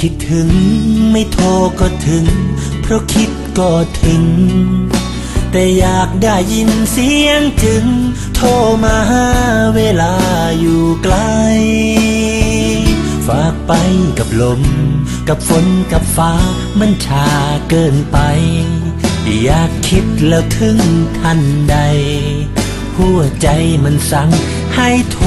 คิดถึง ไม่โทรก็ถึง เพราะคิดก็ถึง แต่อยากได้ยินเสียงถึง โทรมาเวลาอยู่ไกล ฝากไปกับลม กับฝนกับฟ้ามันชาเกินไป อยากคิดแล้วถึงทันใด หัวใจมันสั่งให้โทร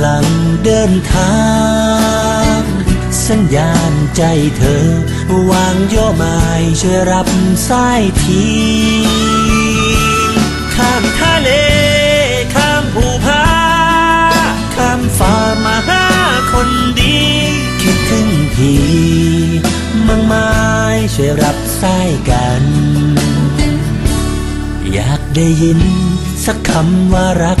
ำลังเดินทาง สัญญาณใจเธอ วางโยมายช่วยรับสายทีข้ามทะเล ข้ามภูผาข้ามฟ้ามาหาคนดี คิดถึงทีมังไม้ช่วยรับสายกัน อยากได้ยินสักคำว่ารัก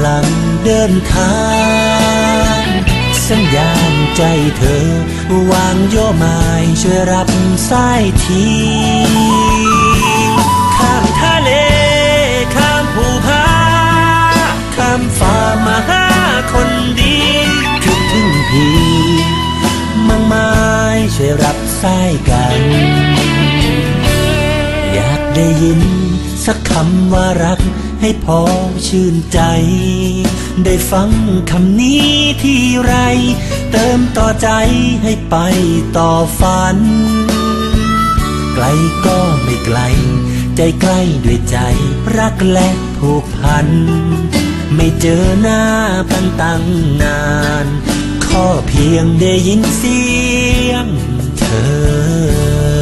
ำลังเดินทาง สัญญาณใจเธอ วางโยมายช่วยรับสายทีข้ามทะเล ข้ามภูผาข้ามฟ้ามาหาคนดีคิดถึงพี่มังไม้ช่วยรับสายกัน ได้ยินสักคำว่ารักให้พอชื่นใจ ได้ฟังคำนี้ที่ไร เติมต่อใจให้ไปต่อฝัน ไกลก็ไม่ไกล ใจใกล้ด้วยใจรักและผูกพัน ไม่เจอหน้ากันตั้งนาน ข้อเพียงได้ยินเสียงเธอ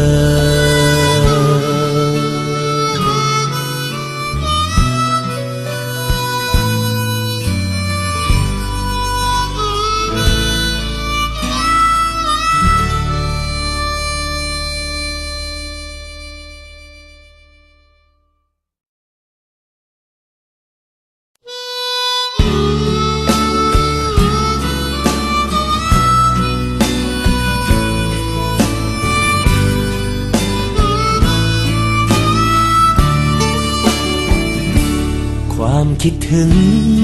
คิดถึง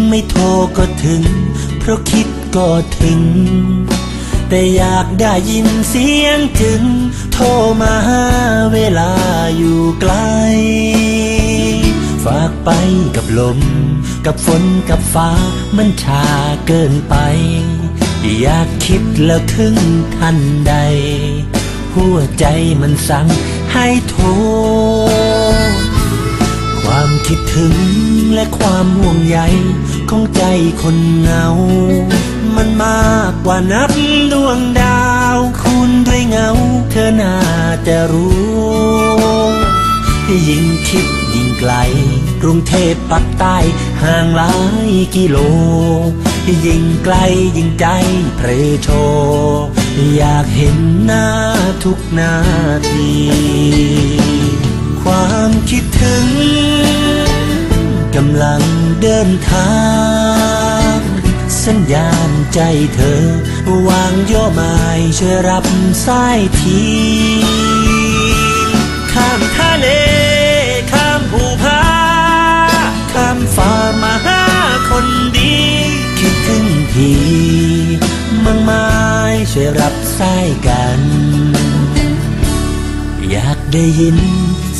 ไม่โทรก็ถึง เพราะคิดก็ถึง แต่อยากได้ยินเสียงถึง โทรมาเวลาอยู่ไกล ฝากไปกับลม กับฝนกับฟ้ามันชาเกินไป อยากคิดแล้วถึงทันใด หัวใจมันสั่งให้โทร ความคิดถึงและความห่วงใยของใจคนเหงา มันมากกว่านับดวงดาว คุณด้วยเงา เธอน่าจะรู้ยิ่งคิดยิ่งไกล กรุงเทพปักใต้ห่างหลายกิโล ยิ่งไกลยิ่งใจเพรโช อยากเห็นหน้าทุกนาที ความคิดถึงกำลังเดินทาง สัญญาณใจเธอ วางย่อไม้ช่วยรับสายทีข้ามทะเล ข้ามภูผาข้ามฟ้ามาหาคนดี คิดถึงพี่มังไม้ช่วยรับสายกัน อยากได้ยิน